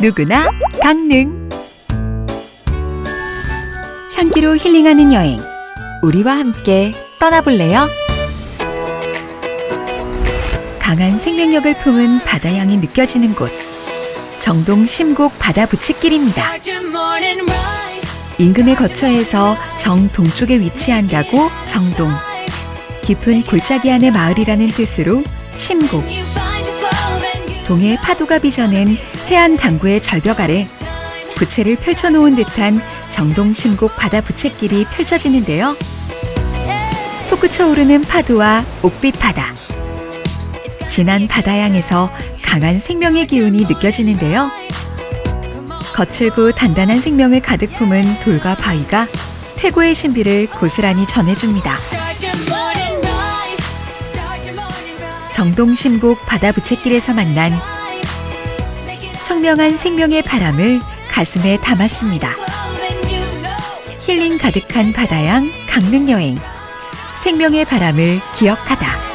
누구나 강릉. 향기로 힐링하는 여행. 우리와 함께 떠나볼래요? 강한 생명력을 품은 바다향이 느껴지는 곳. 정동 심곡 바다 부채길입니다. 임금의 거처에서 정동쪽에 위치한 가구 정동. 깊은 골짜기 안의 마을이라는 뜻으로 심곡 동해 파도가 빚어낸 해안 당구의 절벽 아래 부채를 펼쳐놓은 듯한 정동 심곡 바다 부채길이 펼쳐지는데요. 솟구쳐 오르는 파도와 옥빛 바다. 진한 바다향에서 강한 생명의 기운이 느껴지는데요. 거칠고 단단한 생명을 가득 품은 돌과 바위가 태고의 신비를 고스란히 전해줍니다. 정동 심곡 바다 부채길에서 만난 청명한 생명의 바람을 가슴에 담았습니다. 힐링 가득한 바다양 강릉 여행. 생명의 바람을 기억하다.